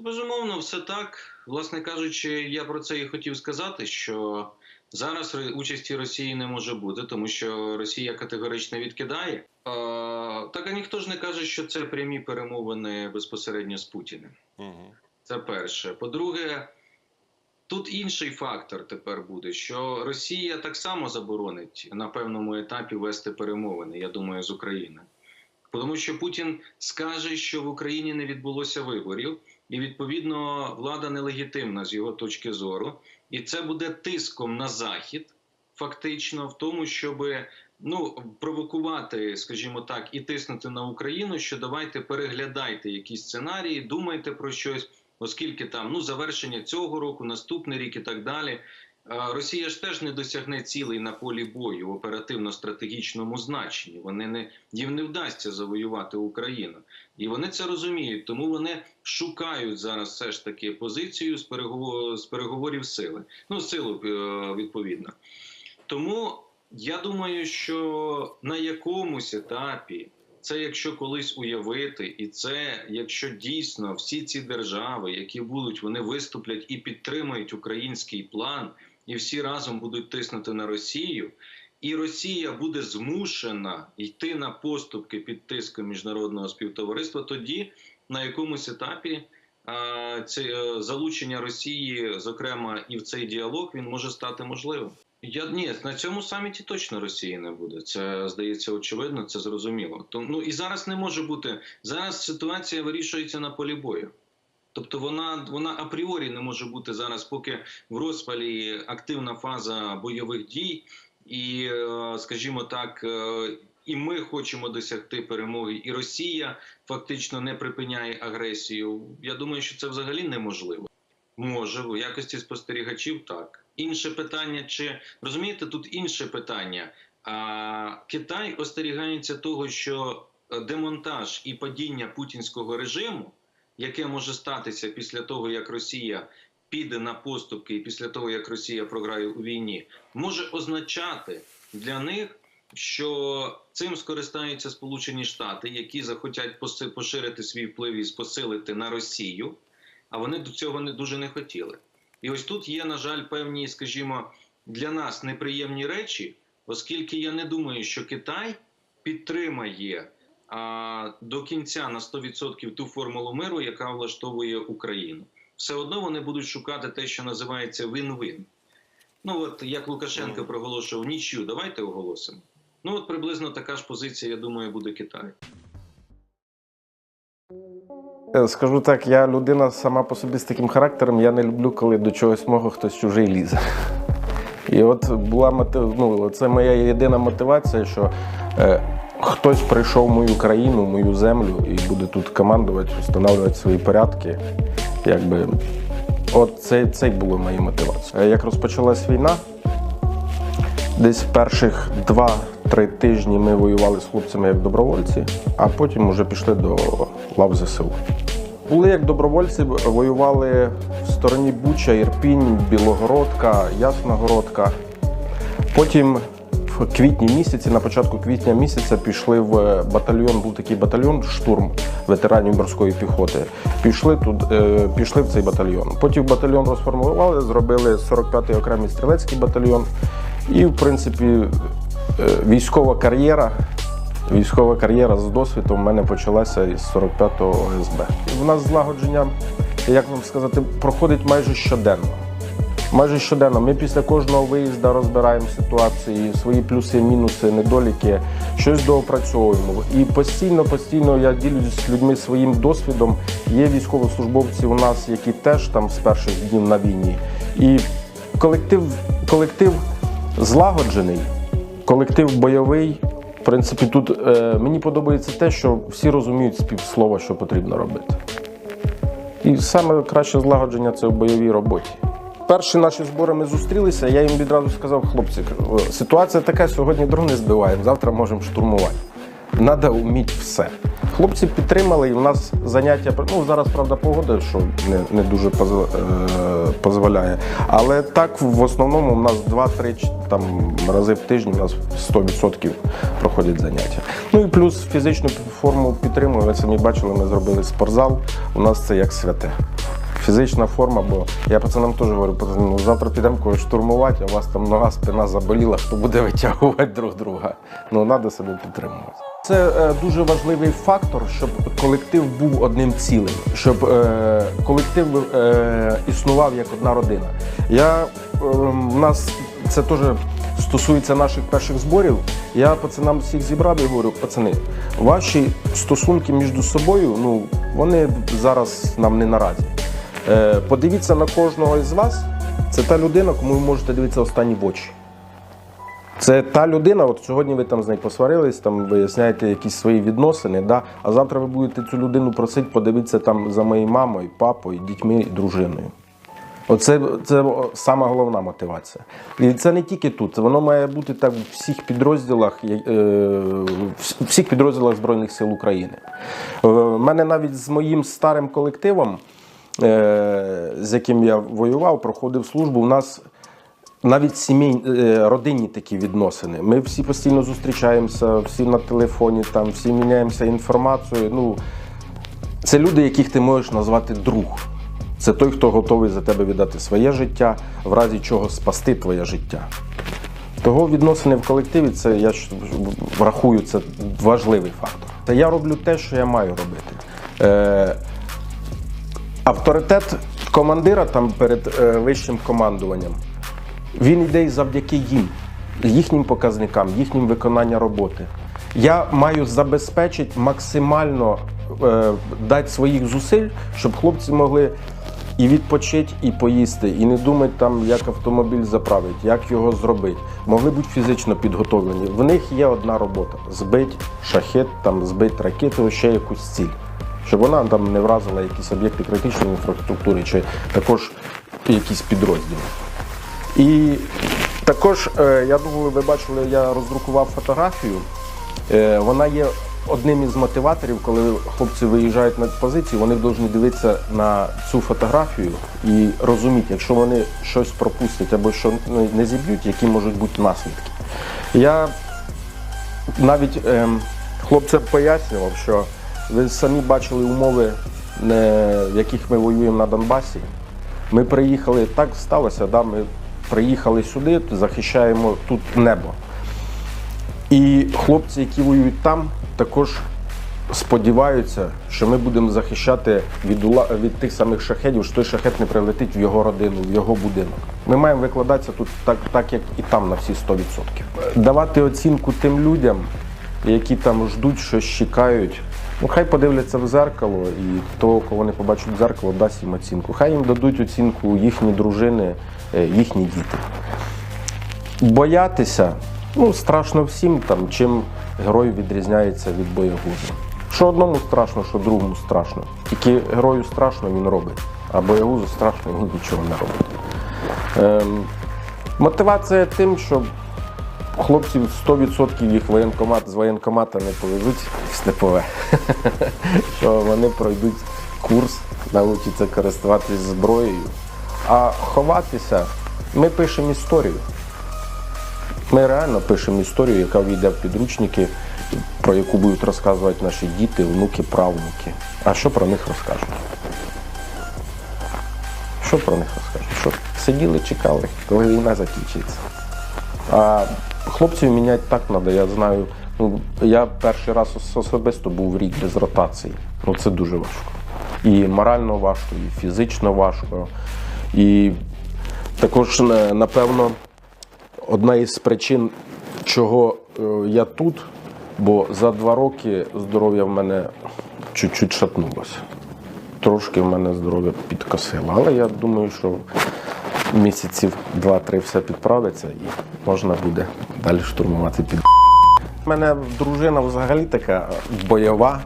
Безумовно, все так. Власне кажучи, я про це і хотів сказати, що зараз участі Росії не може бути, тому що Росія категорично відкидає. Е, так а ніхто ж не каже, що це прямі перемовини безпосередньо з Путіним. Угу. Це перше. По-друге, тут інший фактор тепер буде, що Росія так само заборонить на певному етапі вести перемовини, я думаю, з України. Тому що Путін скаже, що в Україні не відбулося виборів, і відповідно влада нелегітимна з його точки зору, і це буде тиском на захід, фактично, в тому, щоб ну провокувати, скажімо так, і тиснути на Україну, що давайте переглядайте якісь сценарії, думайте про щось, оскільки там ну завершення цього року, наступний рік і так далі. А Росія ж теж не досягне цілей на полі бою в оперативно-стратегічному значенні. Вони не їм не вдасться завоювати Україну, і вони це розуміють. Тому вони шукають зараз все ж таки позицію з переговорів з переговорів сили. Ну силу е, відповідно. Тому я думаю, що на якомусь етапі. Це якщо колись уявити, і це якщо дійсно всі ці держави, які будуть, вони виступлять і підтримують український план, і всі разом будуть тиснути на Росію, і Росія буде змушена йти на поступки під тиском міжнародного співтовариства, тоді на якомусь етапі це е, залучення Росії, зокрема і в цей діалог, він може стати можливим. Я ні, на цьому саміті точно Росії не буде. Це здається очевидно, це зрозуміло. Тому ну і зараз не може бути. Зараз ситуація вирішується на полі бою. Тобто вона вона апріорі не може бути зараз, поки в розпалі активна фаза бойових дій, і, е, скажімо так, е, і ми хочемо досягти перемоги, і Росія фактично не припиняє агресію. Я думаю, що це взагалі неможливо. Може, в якості спостерігачів так. Інше питання, чи розумієте, тут інше питання. А, Китай остерігається того, що демонтаж і падіння путінського режиму, яке може статися після того, як Росія піде на поступки, і після того, як Росія програє у війні, може означати для них, що цим скористаються Сполучені Штати, які захотять поширити свій вплив і посилити на Росію, а вони до цього не дуже не хотіли. І ось тут є, на жаль, певні, скажімо, для нас неприємні речі, оскільки я не думаю, що Китай підтримає до кінця на 100% ту формулу миру, яка влаштовує Україну. Все одно вони будуть шукати те, що називається вин-вин. Ну от як Лукашенко проголошував нічю, давайте оголосимо. Ну от приблизно така ж позиція, я думаю, буде Китай. Е, Скажу так, я людина сама по собі з таким характером. Я не люблю, коли до чогось мого хтось чужий лізе. І от була мотив, ну, це моя єдина мотивація, що е, хтось прийшов в мою країну, мою землю і буде тут командувати, встановлювати свої порядки. Якби, от це, це й було моєю мотивацією. Е, Як розпочалась війна, десь перших 2-3 тижні ми воювали з хлопцями як добровольці, а потім вже пішли до лав ЗСУ. Були як добровольці, воювали в стороні Буча, Ірпінь, Білогородка, Ясногородка. Потім квітні місяці, на початку квітня місяця, пішли в батальйон, був такий батальйон штурм ветеранів морської піхоти. Пішли тут, е, пішли в цей батальйон. Потім батальйон розформували, зробили 45-й окремий стрілецький батальйон. І, в принципі, е, військова кар'єра Військова кар'єра з досвідом в мене почалася із 45-го ОСБ. У нас злагодження, як вам сказати, проходить майже щоденно. Майже щоденно. Ми після кожного виїзду розбираємо ситуації, свої плюси, мінуси, недоліки, щось доопрацьовуємо. І постійно, постійно я ділюсь з людьми своїм досвідом. Є військовослужбовці у нас, які теж там з перших днів на війні. І колектив, колектив злагоджений, колектив бойовий. В принципі, тут е, мені подобається те, що всі розуміють з півслова, що потрібно робити. І саме краще злагодження це в бойовій роботі. Перші наші збори ми зустрілися, я їм відразу сказав, хлопці, ситуація така, сьогодні дрони збиваємо, завтра можемо штурмувати. Треба вміти все. Хлопці підтримали, і в нас заняття ну зараз, правда, погода, що не, не дуже е, дозволяє. Але так в основному у нас 2-3 там рази в тиждень у нас 100% проходять заняття. Ну і плюс фізичну форму підтримуємо. Ви самі бачили, ми зробили спортзал. У нас це як святе. Фізична форма, бо я пацанам теж говорю, пацани, ну, завтра підемо когось штурмувати, а у вас там нога, спина заболіла, хто буде витягувати друг друга. Ну, треба себе підтримувати. Це е, дуже важливий фактор, щоб колектив був одним цілим, щоб е, колектив е, існував як одна родина. Я, е, в нас це теж стосується наших перших зборів. Я пацанам всіх зібрав і говорю, пацани, ваші стосунки між собою, ну вони зараз нам не наразі. Е, подивіться на кожного із вас. Це та людина, кому ви можете дивитися останні в очі. Це та людина, от сьогодні ви там з нею посварились, там виясняєте якісь свої відносини, да? а завтра ви будете цю людину просити подивитися там за моєю мамою, папою, дітьми дружиною. Оце це сама головна мотивація. І це не тільки тут, воно має бути так в всіх підрозділах, е, в всіх підрозділах Збройних сил України. У мене навіть з моїм старим колективом, е, з яким я воював, проходив службу, у нас навіть сімей, е, родинні такі відносини. Ми всі постійно зустрічаємося, всі на телефоні, там, всі міняємося інформацією. Ну, це люди, яких ти можеш назвати друг. Це той, хто готовий за тебе віддати своє життя, в разі чого спасти твоє життя. Того відносини в колективі, це я врахую, це важливий фактор. Та я роблю те, що я маю робити. Е, авторитет командира там перед е, вищим командуванням. Він йде і завдяки їм, їхнім показникам, їхнім виконанням роботи. Я маю забезпечити максимально е, дати своїх зусиль, щоб хлопці могли і відпочити, і поїсти, і не думати там, як автомобіль заправити, як його зробити. Могли бути фізично підготовлені. В них є одна робота: збити шахет, там збити ракету, ще якусь ціль. Щоб вона там не вразила якісь об'єкти критичної інфраструктури, чи також якісь підрозділи. І також, е, я думаю, ви бачили, я роздрукував фотографію. Е, Вона є одним із мотиваторів, коли хлопці виїжджають на позиції, вони повинні дивитися на цю фотографію і розуміти, якщо вони щось пропустять або що не зіб'ють, які можуть бути наслідки. Я навіть ем, хлопцям пояснював, що ви самі бачили умови, в яких ми воюємо на Донбасі. Ми приїхали, так сталося, да, ми приїхали сюди, захищаємо тут небо. І хлопці, які воюють там, також сподіваються, що ми будемо захищати від, ула- від тих самих шахедів, що той шахет не прилетить в його родину, в його будинок. Ми маємо викладатися тут так, так як і там на всі 100%. Давати оцінку тим людям, які там ждуть, щось чекають. Ну, хай подивляться в зеркало, і того, кого вони побачать в зеркало, дасть їм оцінку. Хай їм дадуть оцінку їхні дружини, е, їхні діти. Боятися, ну, страшно всім, там, чим герой відрізняється від боягуза. Що одному страшно, що другому страшно. Тільки герою страшно він робить, а боягузу страшно він нічого не робить. Ем, мотивація тим, що хлопців 100% їх воєнкомат з воєнкомата не повезуть в степове. що вони пройдуть курс, навчаться користуватись зброєю. А ховатися ми пишемо історію. Ми реально пишемо історію, яка війде в підручники, про яку будуть розказувати наші діти, внуки, правнуки. А що про них розкажуть? Що про них розкажуть? Що сиділи, чекали, коли війна закінчиться. А хлопців міняти так треба. Я знаю, ну, я перший раз особисто був рік без ротації. Ну це дуже важко. І морально важко, і фізично важко. І також, напевно, одна із причин, чого е, я тут, бо за два роки здоров'я в мене чуть-чуть шатнулося. Трошки в мене здоров'я підкосило. Але я думаю, що місяців два-три все підправиться і можна буде далі штурмувати під. У мене дружина взагалі така бойова.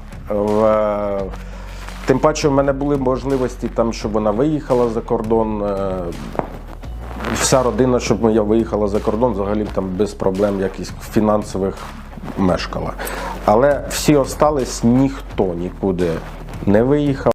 Тим паче, в мене були можливості, там, щоб вона виїхала за кордон. е, Вся родина, щоб я виїхала за кордон, взагалі там без проблем якихось фінансових мешкала. Але всі остались, ніхто нікуди не виїхав.